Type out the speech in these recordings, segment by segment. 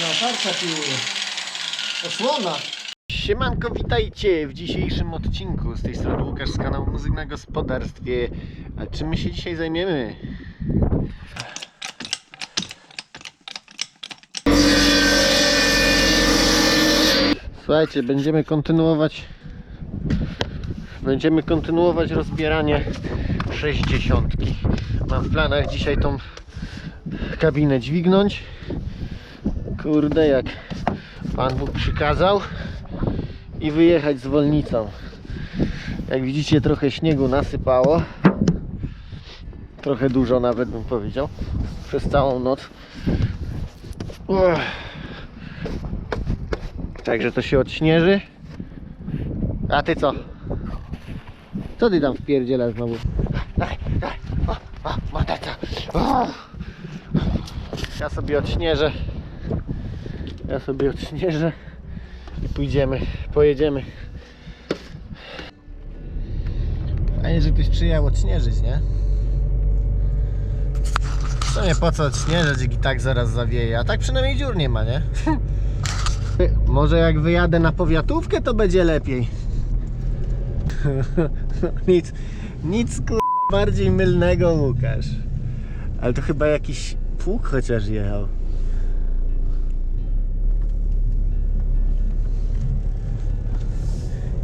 na tarcza piłuje. Osłona. Siemanko, witajcie w dzisiejszym odcinku. Z tej strony Łukasz z kanału Muzyk na Gospodarstwie. A czym my się dzisiaj zajmiemy? Słuchajcie, będziemy kontynuować będziemy kontynuować rozbieranie 60. Mam w planach dzisiaj tą kabinę dźwignąć. Kurde, jak Pan Bóg przykazał i wyjechać z wolnicą. Jak widzicie trochę śniegu nasypało. Trochę dużo nawet bym powiedział. Przez całą noc. Także to się odśnieży. A ty co? Co ty tam wpierdzielasz znowu? Ja sobie odśnieżę. Ja sobie odśnieżę i pójdziemy, pojedziemy. Fajnie, że ktoś przyjechał odśnieżyć, nie? W sumie po co odśnieżać, jak i tak zaraz zawieje, a tak przynajmniej dziur nie ma, nie? Może jak wyjadę na powiatówkę, to będzie lepiej. nic, nic bardziej mylnego, Łukasz. Ale to chyba jakiś pług chociaż jechał.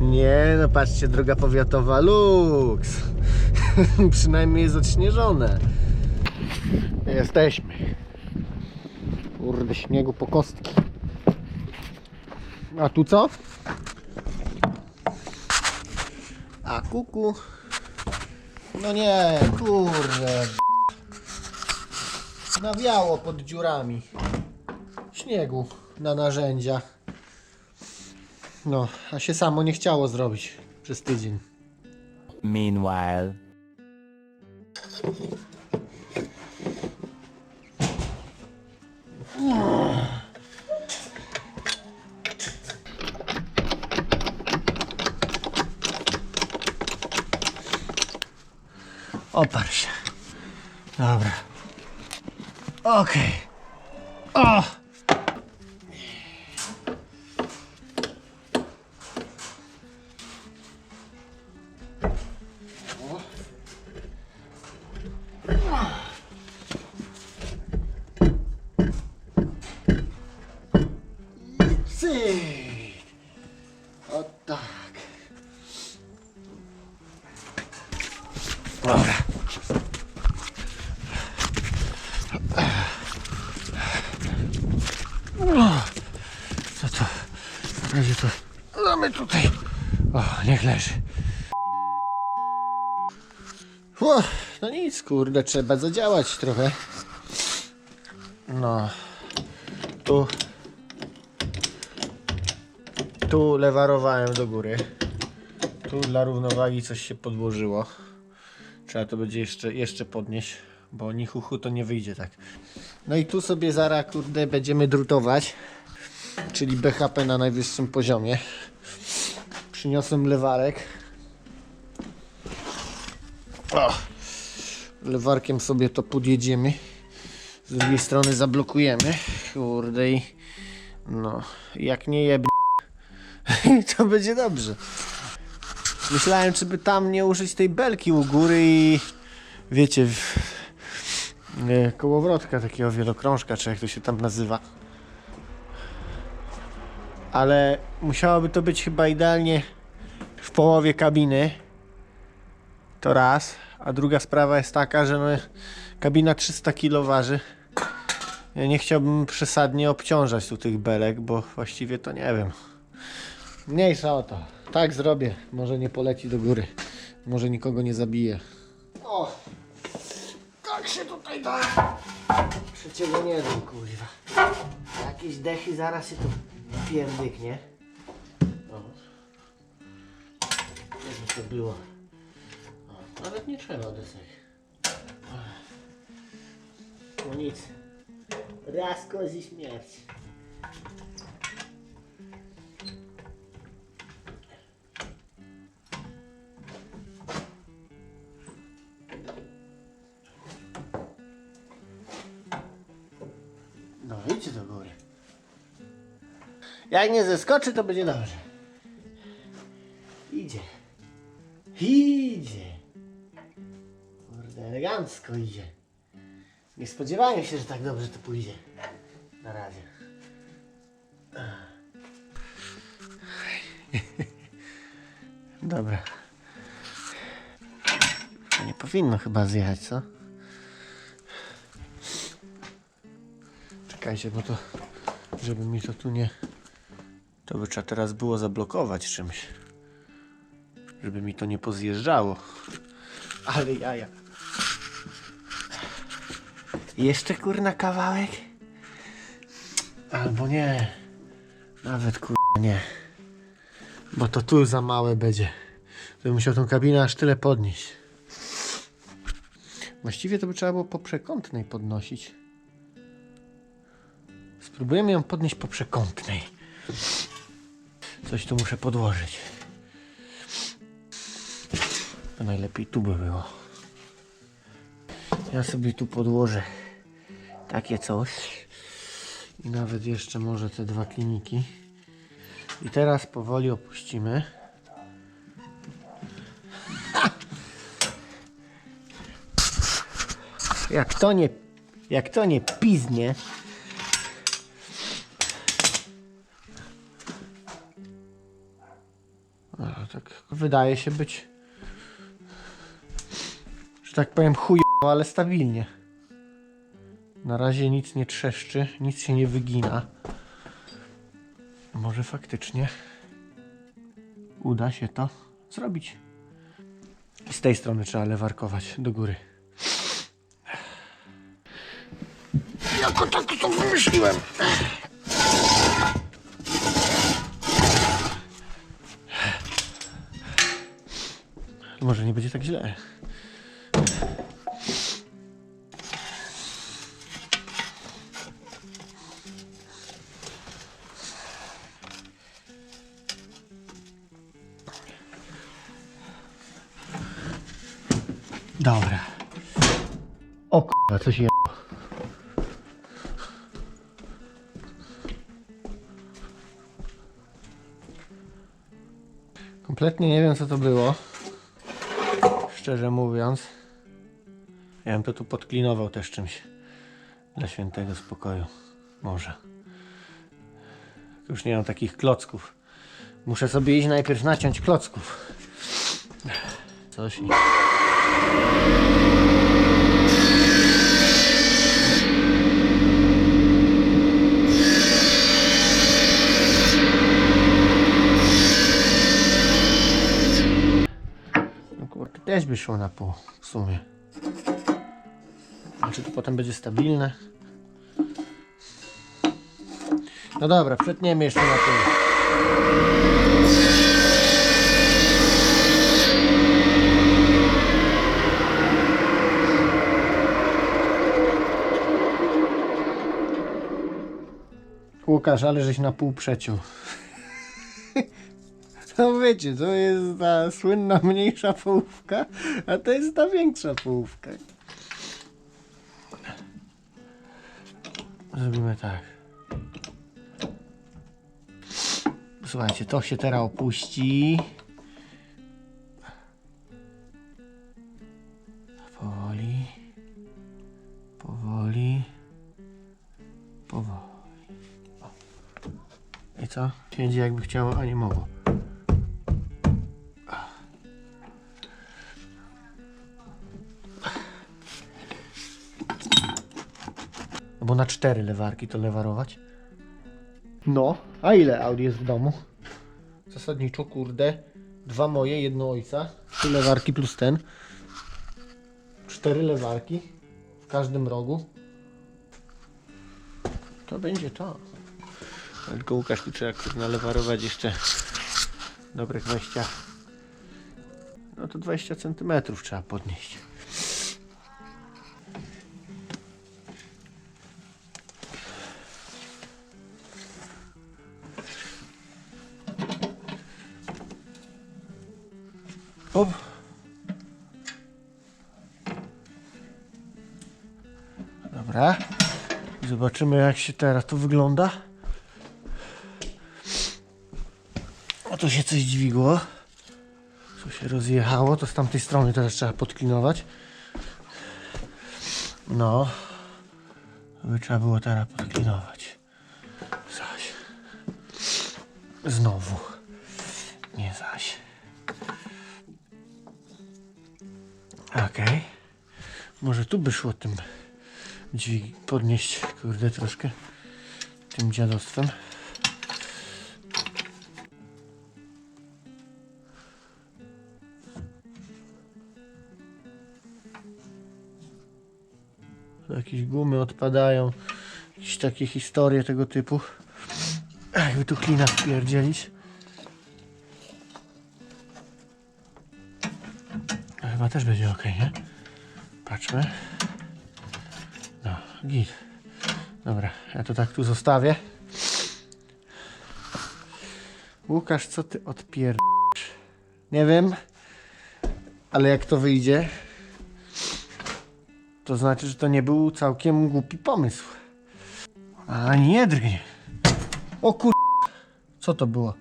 Nie, no patrzcie, droga powiatowa luks. Przynajmniej jest odśnieżone. Jesteśmy. Kurde, śniegu po kostki. A tu co? A kuku. No nie, kurde. Nawiało pod dziurami. Śniegu na narzędzia. No, a się samo nie chciało zrobić przez tydzień. Meanwhile. Oparł się. Dobra. Okej. O! Na razie to damy tutaj. O, niech leży. O, no nic, kurde, trzeba zadziałać trochę. No. Tu. Tu lewarowałem do góry. Tu dla równowagi coś się podłożyło. Trzeba to będzie jeszcze, jeszcze podnieść, bo ni hu, hu to nie wyjdzie tak. No i tu sobie zaraz, kurde, będziemy drutować, czyli BHP na najwyższym poziomie. Przyniosłem lewarek. O! Lewarkiem sobie to podjedziemy. Z drugiej strony zablokujemy. Kurde i... No, jak nie jebnie, to będzie dobrze. Myślałem, czy by tam nie użyć tej belki u góry i wiecie, w, e, kołowrotka takiego wielokrążka, czy jak to się tam nazywa. Ale musiałoby to być chyba idealnie w połowie kabiny. To raz. A druga sprawa jest taka, że no, kabina 300 kg waży. Ja nie chciałbym przesadnie obciążać tu tych belek, bo właściwie to nie wiem. Mniejsza o to. Tak zrobię. Może nie poleci do góry. Może nikogo nie zabije. O! Tak się tutaj da. Przeciego nie dam, kurwa. Jakieś dechy zaraz się tu pierdyknie. Gdzie to było? Nawet nie trzeba desek. No nic. Raz kozi śmierć. Jak nie zeskoczy, to będzie dobrze. Idzie. Idzie. Kurde, elegancko idzie. Nie spodziewałem się, że tak dobrze to pójdzie. Na razie. Dobra. Nie powinno chyba zjechać, co? Czekajcie, bo to, żeby mi to tu nie... To by trzeba teraz było zablokować czymś. Żeby mi to nie pozjeżdżało. Ale jaja. Jeszcze kurna kawałek? Albo nie. Nawet kurna nie. Bo to tu za małe będzie. Bym musiał tą kabinę aż tyle podnieść. Właściwie to by trzeba było po przekątnej podnosić. Spróbujemy ją podnieść po przekątnej. Coś tu muszę podłożyć. To najlepiej tu by było. Ja sobie tu podłożę takie coś. I nawet jeszcze może te dwa kliniki. I teraz powoli opuścimy. Jak to nie, jak to nie piznie. No, tak wydaje się być, że tak powiem chujowo, ale stabilnie. Na razie nic nie trzeszczy, nic się nie wygina. Może faktycznie uda się to zrobić. I z tej strony trzeba lewarkować do góry. Jako tak to wymyśliłem. Nie będzie tak źle. Dobra. O kurwa, coś je... Kompletnie nie wiem co to było. Szczerze mówiąc. Ja bym to tu podklinował też czymś. Dla świętego spokoju. Może. Już nie mam takich klocków. Muszę sobie iść najpierw naciąć klocków. Coś i... No kurde, też szło na pół w sumie. A czy to potem będzie stabilne? No dobra, przetniemy jeszcze na tym. Łukasz, ale żeś na pół przeciął. No wiecie, to jest ta słynna mniejsza połówka, a to jest ta większa połówka. Zrobimy tak. Słuchajcie, to się teraz opuści. Powoli. Powoli. Powoli. O. I co? Siedzi jakby chciało, a nie mogło. Na cztery lewarki to lewarować. No, a ile Audi jest w domu? Zasadniczo, kurde, dwa moje, jedno ojca, trzy lewarki plus ten. Cztery lewarki w każdym rogu. To będzie to. Ale Tylko Łukasz, tu trzeba kurde, nalewarować jeszcze dobre 20. No to 20 cm trzeba podnieść. Zobaczymy jak się teraz to wygląda. tu się coś dźwigło. Tu się rozjechało, to z tamtej strony teraz trzeba podklinować. No. To by trzeba było teraz podklinować. Zaś. Znowu. Nie zaś. Okej. Może tu by szło tym dźwig podnieść, kurde, troszkę tym dziadostwem. Jakieś gumy odpadają, jakieś takie historie tego typu. Jakby tu klina wpierdzielić. Chyba też będzie ok, nie? Patrzmy. Git. Dobra, ja to tak tu zostawię. Łukasz, co ty odpier... Nie wiem, ale jak to wyjdzie, to znaczy, że to nie był całkiem głupi pomysł. A nie drgnie. O kur... Co to było?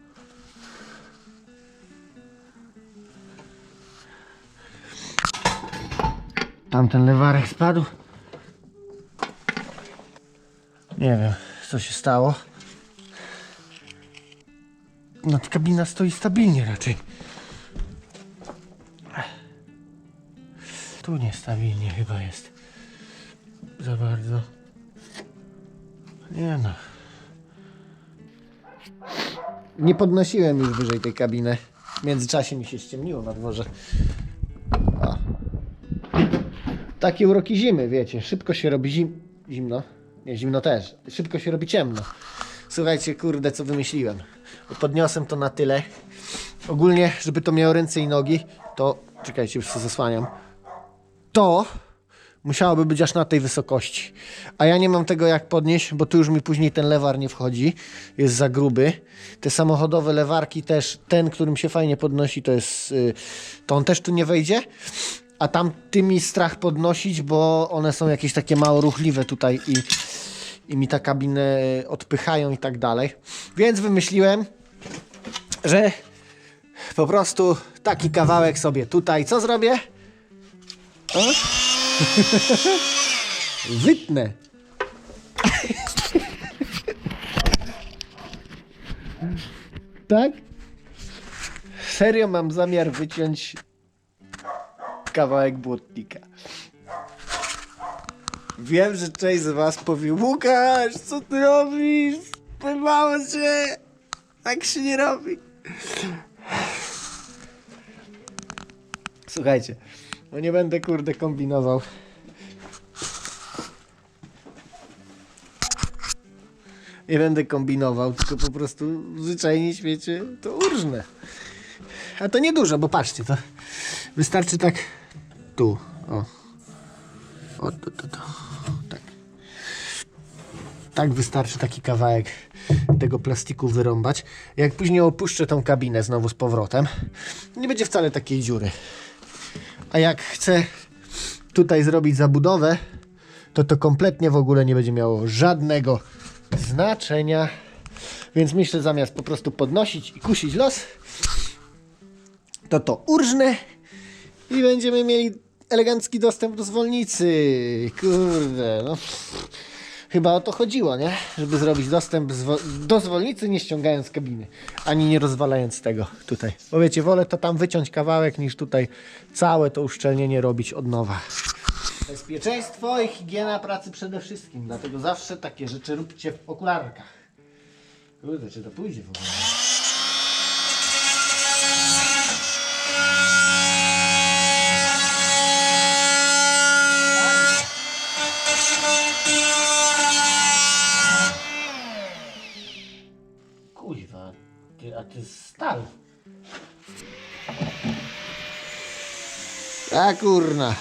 Tamten lewarek spadł. Nie wiem, co się stało. No, ta kabina stoi stabilnie raczej. Tu niestabilnie chyba jest. Za bardzo. Nie no. Nie podnosiłem już wyżej tej kabiny. W międzyczasie mi się ściemniło na dworze. O. Takie uroki zimy, wiecie. Szybko się robi zim... zimno. Nie, zimno też. Szybko się robi ciemno. Słuchajcie, kurde, co wymyśliłem. Podniosłem to na tyle. Ogólnie, żeby to miało ręce i nogi, to... Czekajcie, już to zasłaniam. To musiałoby być aż na tej wysokości. A ja nie mam tego jak podnieść, bo tu już mi później ten lewar nie wchodzi. Jest za gruby. Te samochodowe lewarki też, ten, którym się fajnie podnosi, to jest... y, To on też tu nie wejdzie. A tam tymi strach podnosić, bo one są jakieś takie mało ruchliwe tutaj i, i mi ta kabinę odpychają i tak dalej. Więc wymyśliłem, że po prostu taki kawałek sobie tutaj, co zrobię? O? Wytnę. tak? Serio mam zamiar wyciąć kawałek błotnika. Wiem, że część z was powie Łukasz, co ty robisz? Pojmało się! Tak się nie robi. Słuchajcie, no nie będę kurde kombinował. Nie będę kombinował, tylko po prostu zwyczajnie świecie to urżnę. A to niedużo, bo patrzcie, to wystarczy tak tu, o. O, to, to, to. Tak. Tak wystarczy taki kawałek tego plastiku wyrąbać. Jak później opuszczę tą kabinę znowu z powrotem, nie będzie wcale takiej dziury. A jak chcę tutaj zrobić zabudowę, to to kompletnie w ogóle nie będzie miało żadnego znaczenia. Więc myślę, zamiast po prostu podnosić i kusić los, to to urżnę i będziemy mieli elegancki dostęp do zwolnicy. Kurde, no. Chyba o to chodziło, nie? Żeby zrobić dostęp do zwolnicy, nie ściągając kabiny, ani nie rozwalając tego tutaj. Bo wiecie, wolę to tam wyciąć kawałek, niż tutaj całe to uszczelnienie robić od nowa. Bezpieczeństwo i higiena pracy przede wszystkim, dlatego zawsze takie rzeczy róbcie w okularkach. Kurde, czy to pójdzie w ogóle? Stal. A kurna.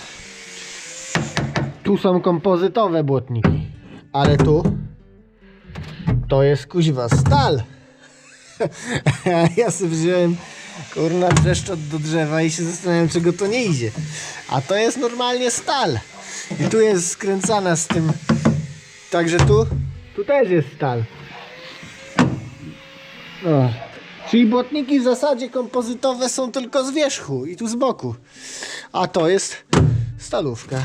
Tu są kompozytowe błotniki. Ale tu to jest kuźwa stal. ja sobie wziąłem kurna brzeszczot do drzewa i się zastanawiam czego to nie idzie. A to jest normalnie stal. I tu jest skręcana z tym. Także tu, tu też jest stal. O, Czyli błotniki w zasadzie kompozytowe są tylko z wierzchu i tu z boku. A to jest stalówka.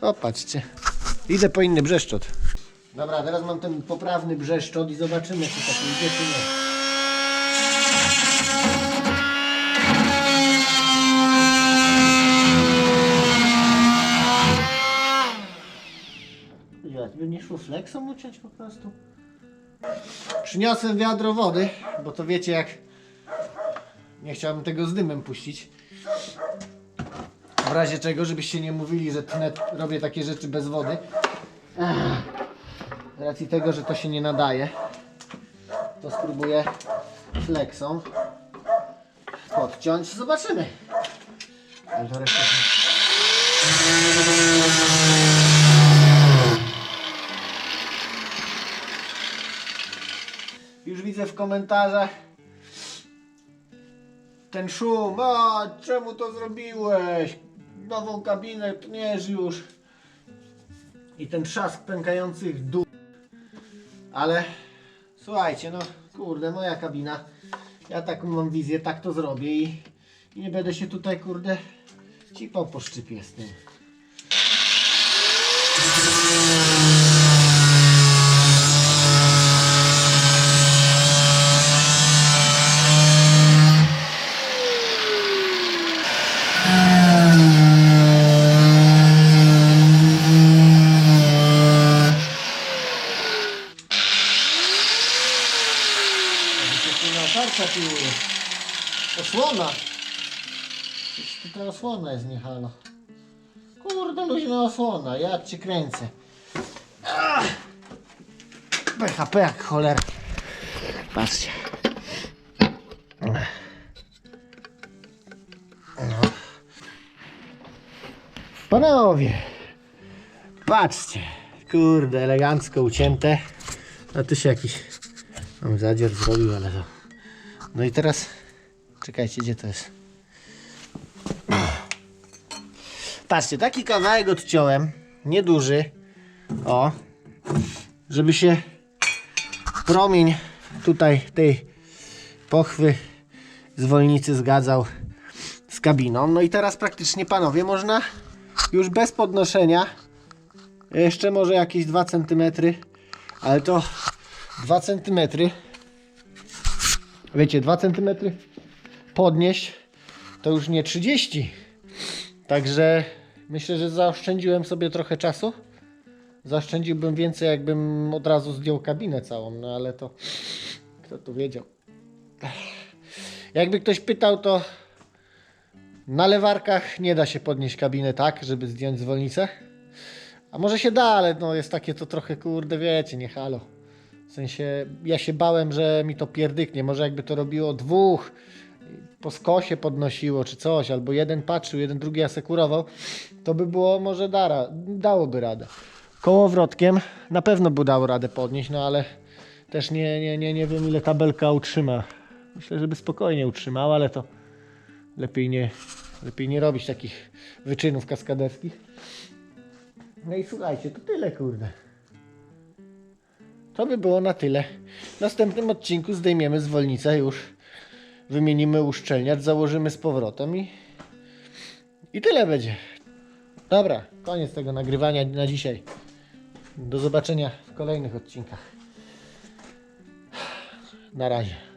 O, patrzcie. Idę po inny brzeszczot. Dobra, teraz mam ten poprawny brzeszczot i zobaczymy, czy to pójdzie, czy nie. Ja, nie szło flexą uciąć po prostu? Przyniosłem wiadro wody, bo to wiecie jak nie chciałbym tego z dymem puścić. W razie czego, żebyście nie mówili, że tnę, robię takie rzeczy bez wody. Z racji tego, że to się nie nadaje, to spróbuję flexą podciąć. Zobaczymy. Ale to reszta Już widzę w komentarzach ten szum. A czemu to zrobiłeś? Nową kabinę tniesz już. I ten trzask pękających dół. Ale słuchajcie, no kurde, moja kabina. Ja taką mam wizję, tak to zrobię i, i nie będę się tutaj kurde cipał po szczypie z tym. Tarcza piłuje. Osłona. Coś Tutaj osłona jest niehalo. Kurde, luźna osłona, ja cię kręcę. Ach. PHP jak cholera. Patrzcie. No. Panowie, patrzcie. Kurde, elegancko ucięte. A tu się jakiś Mam zadzier zrobił, ale to... No i teraz... Czekajcie, gdzie to jest? Patrzcie, taki kawałek odciąłem. Nieduży. O. Żeby się promień tutaj tej pochwy zwolnicy zgadzał z kabiną. No i teraz praktycznie, panowie, można już bez podnoszenia jeszcze może jakieś 2 cm ale to 2 cm. Wiecie, 2 cm podnieść to już nie 30. Także myślę, że zaoszczędziłem sobie trochę czasu. Zaoszczędziłbym więcej, jakbym od razu zdjął kabinę całą, no ale to kto tu wiedział. Jakby ktoś pytał, to na lewarkach nie da się podnieść kabinę tak, żeby zdjąć zwolnicę. A może się da, ale no jest takie to trochę kurde, wiecie, nie halo. W sensie ja się bałem, że mi to pierdyknie. Może jakby to robiło dwóch, po skosie podnosiło czy coś, albo jeden patrzył, jeden drugi asekurował, to by było może dara, dałoby radę. Kołowrotkiem na pewno by dało radę podnieść, no ale też nie, nie, nie, nie wiem ile tabelka utrzyma. Myślę, żeby spokojnie utrzymała, ale to lepiej nie, lepiej nie robić takich wyczynów kaskaderskich. No i słuchajcie, to tyle kurde. To by było na tyle. W następnym odcinku zdejmiemy zwolnicę już. Wymienimy uszczelniacz, założymy z powrotem i... I tyle będzie. Dobra, koniec tego nagrywania na dzisiaj. Do zobaczenia w kolejnych odcinkach. Na razie.